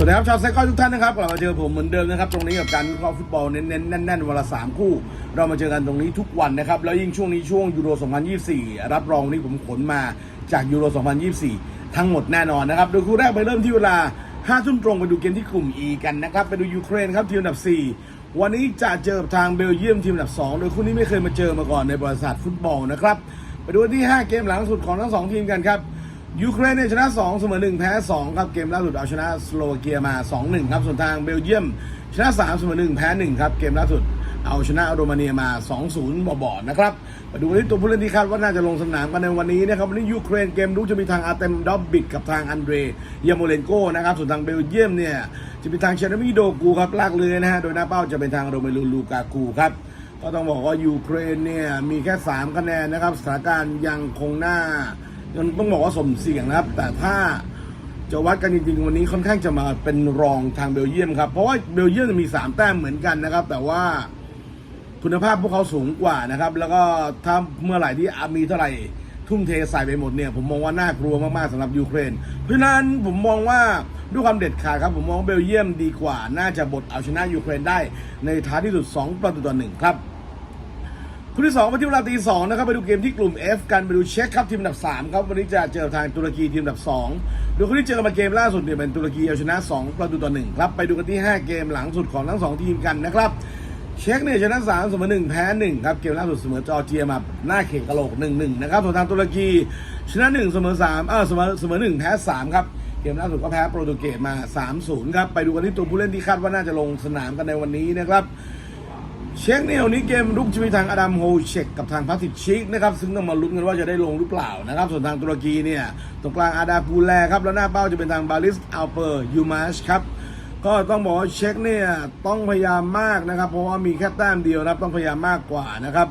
สวัสดีครับชาวไซคอยทุกท่านนะครับกลับมาเจอผมเหมือนเดิมนะครับ ตรงนี้กับการวิเคราะห์ฟุตบอลเน้นๆแน่นๆวันละสามคู่ เรามาเจอกันตรงนี้ทุกวันนะครับ แล้วยิ่งช่วงนี้ช่วงยูโร 2024 รับรองวันนี้ผมขนมาจากยูโร 2024 ทั้งหมดแน่นอนนะครับ โดยคู่แรกไปเริ่มที่เวลา5ทุ่มตรงไปดูเกมที่กลุ่ม E กันนะครับ ไปดูยูเครนครับทีมอันดับ 4 วันนี้จะเจอทางเบลเยียมทีมอันดับ 2 โดยคู่นี้ไม่เคยมาเจอมาก่อนในประวัติศาสตร์ฟุตบอลนะครับไปดูที่ 5 เกมหลังสุดของทั้งสองทีมกันครับ ยูเครนเนี่ยชนะ 2 เสมอ 1 แพ้ 2 ครับ เกมล่าสุดเอาชนะสโลวาเกียมา 2-1 ครับ ส่วนทางเบลเยียม ชนะ 3 เสมอ 1 แพ้ 1 ครับ เกมล่าสุดเอาชนะโรมาเนียมา 2-0 บ่อๆนะครับ มาดูที่ตัวผู้เล่นที่คาดว่าน่าจะลงสนามกันในวันนี้นะครับ วันนี้ยูเครนเกมรู้จะมีทางอาเตมดอบบิกกับทางอันเดรยาโมเลนโกนะครับ ส่วนทางเบลเยียมเนี่ยจะเป็นทางเชนามิโดกูครับลากเรือนะฮะ โดยหน้าเป้าจะเป็นทางโรเมลูลูกากูครับ ก็ต้องบอกว่ายูเครนเนี่ยมีแค่ 3 คะแนนนะครับ สถานการณ์ยังคงหน้า ยังต้องบอกว่าสมเสี่ยงนะครับ แต่ถ้าจะวัดกันจริงๆวันนี้ค่อนข้างจะมาเป็นรองทางเบลเยียมครับ เพราะว่าเบลเยียมมี 3 แต้มเหมือนกันนะครับ แต่ว่าคุณภาพพวกเขาสูงกว่านะครับ แล้วก็ถ้าเมื่อไหร่ที่มีเท่าไหร่ทุ่มเทใส่ไปหมดเนี่ยผมมองว่าน่ากลัวมากๆสำหรับยูเครน เพราะฉะนั้นผมมองว่าด้วยความเด็ดขาดครับผมมองเบลเยียมดีกว่า น่าจะบดเอาชนะยูเครนได้ในท้ายที่สุด 2 ประตูต่อหนึ่งครับ คู่ที่2มาที่เวลาตีสองนะครับไปดูเกมที่กลุ่ม F กันไปดูเช็คครับทีมอันดับ3ครับวันนี้จะเจอทางตุรกีทีมอันดับ2ดยคู่ที่เจอกันมาเกมล่าสุดเนี่ยเป็นตุรกีเอาชนะ 2 ประตูต่อ1ครับไปดูกันที่ 5 เกมหลังสุดของทั้ง 2 ทีมกันนะครับเช็คเนี่ยชนะ3เสมอ1แพ้1ครับเกมล่าสุดเสมอจอร์เจียมาหน้าเข่งกะโหลก1-1นะครับส่วนทางตุรกีชนะ1เสมอ3เออเสมอเสมอ1แพ้3ครับเกมล่าสุดก็แพ้โปรตุเกสมา 3-0 ครับ ไปดูกันที่ตัวผู้เล่นที่คาดว่าน่าจะลงสนามกันในวันนี้นะครับ เช็คเนี่ยวันนี้เกมรุกจะมีทางอดัมโฮเชกกับทางพัติชิกนะครับซึ่งต้องมาลุ้นกันว่าจะได้ลงหรือเปล่านะครับ ส่วนทางตุรกีเนี่ยตรงกลางอาดาปูแลครับ แล้วหน้าเป้าจะเป็นทางบาลิสอัลเปอร์ยูมาชครับ ก็ต้องบอกว่าเช็คเนี่ยต้องพยายามมากนะครับ เพราะว่ามีแค่แต้มเดียวนะครับต้องพยายามมากกว่านะครับ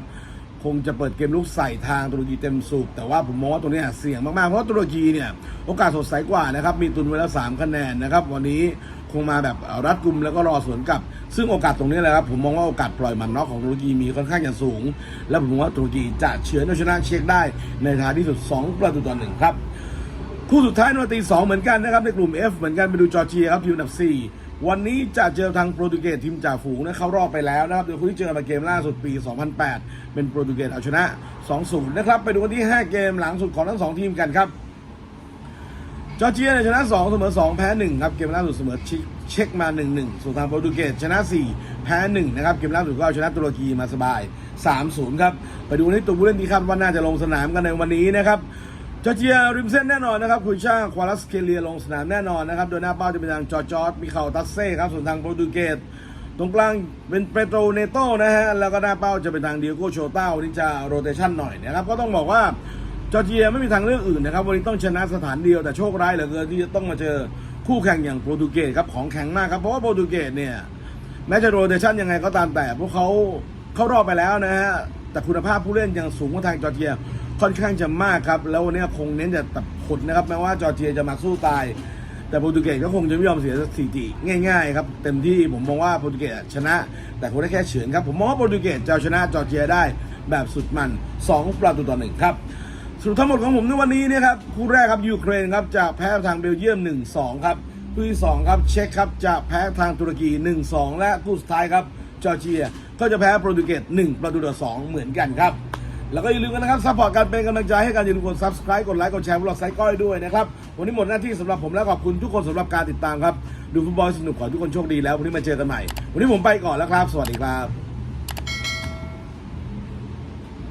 คงจะเปิดเกมลุกใส่ทางตุรกีเต็มสูบแต่ว่าผมมองว่าตัวนี้เสี่ยงมากๆเพราะตุรกีเนี่ยโอกาสสดใสกว่านะครับมีตุนไว้แล้ว3คะแนนนะครับวันนี้ คงมาแบบรัดกุมแล้วก็รอสวนกลับ ซึ่งโอกาสตรงนี้แหละครับ ผมมองว่าโอกาสปล่อยหมันน็อกของตุรกีมีค่อนข้างจะสูง และผมมองว่าตุรกีจะเฉือนเอาชนะเช็คได้ในท้ายที่สุด 2 ประตูต่อหนึ่งครับ คู่สุดท้ายในวันตีสองเหมือนกันนะครับ ในกลุ่ม F เหมือนกันไปดูจอร์เจียครับทีมอันดับ 4วันนี้จะเจอทางโปรตุเกสทีมจ่าฝูงนะเข้ารอบไปแล้วนะครับโดยคู่ที่เจอมาเกมล่าสุดปี 2008 เป็นโปรตุเกสเอาชนะ 2-0 นะครับ ไปดูกันที่ 5 เกมหลังสุดของทั้ง 2 ทีมกันครับ จอร์เจียเนี่ยชนะ2เสมอ2แพ้1ครับเกมล่าสุดเสมอเช็คมา 1-1ส่วนทางโปรตุเกสชนะ 4 แพ้1นะครับเกมล่าสุดก็เอาชนะตุรกีมาสบาย 3-0 ครับ ไปดูที่ตัวผู้เล่นที่คาดว่าน่าจะลงสนามกันในวันนี้นะครับจอร์เจียริมเส้นแน่นอนนะครับคุยช่างควาลัสเคเลียลงสนามแน่นอนนะครับโดยหน้าเป้าจะเป็นทางจอร์จอร์ดมิคาลตัสเซ่ครับส่วนทางโปรตุเกสตรงกลางเป็นเปโตรเนโตนะฮะแล้วก็หน้าเป้าจะเป็นทางเดียโกโชต้าวันนี้จะโรเตชันหน่อยนะครับก็ต้องบอกว่า จอร์เจียไม่มีทางเลือกอื่นนะครับ วันนี้ต้องชนะสถานเดียวแต่โชคร้ายเหลือเกินที่จะต้องมาเจอคู่แข่งอย่างโปรตุเกสครับของแข็งมากครับเพราะว่าโปรตุเกสเนี่ยแม้จะโรเตชันยังไงก็ตามแต่ พวกเขาเข้ารอบไปแล้วนะฮะแต่คุณภาพผู้เล่นยังสูงกว่าทางจอร์เจียค่อนข้างจะมากครับ แล้ววันนี้คงเน้นจะตัดผลนะครับแม้ว่าจอร์เจียจะมาสู้ตาย แต่โปรตุเกสก็คงจะไม่ยอมเสียสถิติง่ายๆครับเต็มที่ผมมองว่าโปรตุเกสชนะ แต่คงได้แค่เฉือนครับผมมองว่าโปรตุเกสจะชนะจอร์เจียได้แบบสุดมัน 2 ประตูต่อหนึ่งครับ สรุปทั้งหมดของผมในวันนี้นะครับคู่แรกครับยูเครนครับจะแพ้ทางเบลเยียม 1-2 ครับคู่ที่2ครับเช็คครับจะแพ้ทางตุรกี 1-2 และคู่สุดท้ายครับจอร์เจีย ก็จะแพ้โปรตุเกส1ประตูต่อ2เหมือนกันครับ แล้วก็อย่าลืมกันนะครับซัพพอร์ตการเป็นกำลังใจให้กันอย่าลืมกด subscribe กดไลค์กดแชร์พวกเราไซก้อยด้วยนะครับวันนี้หมดหน้าที่สำหรับผมและขอบคุณทุกคนสำหรับการติดตามครับดูฟุตบอลสนุกขอทุกคนโชคดีแล้ววันนี้มาเจอกันใหม่ วันนี้ผมไปก่อนแล้วครับ สวัสดีครับ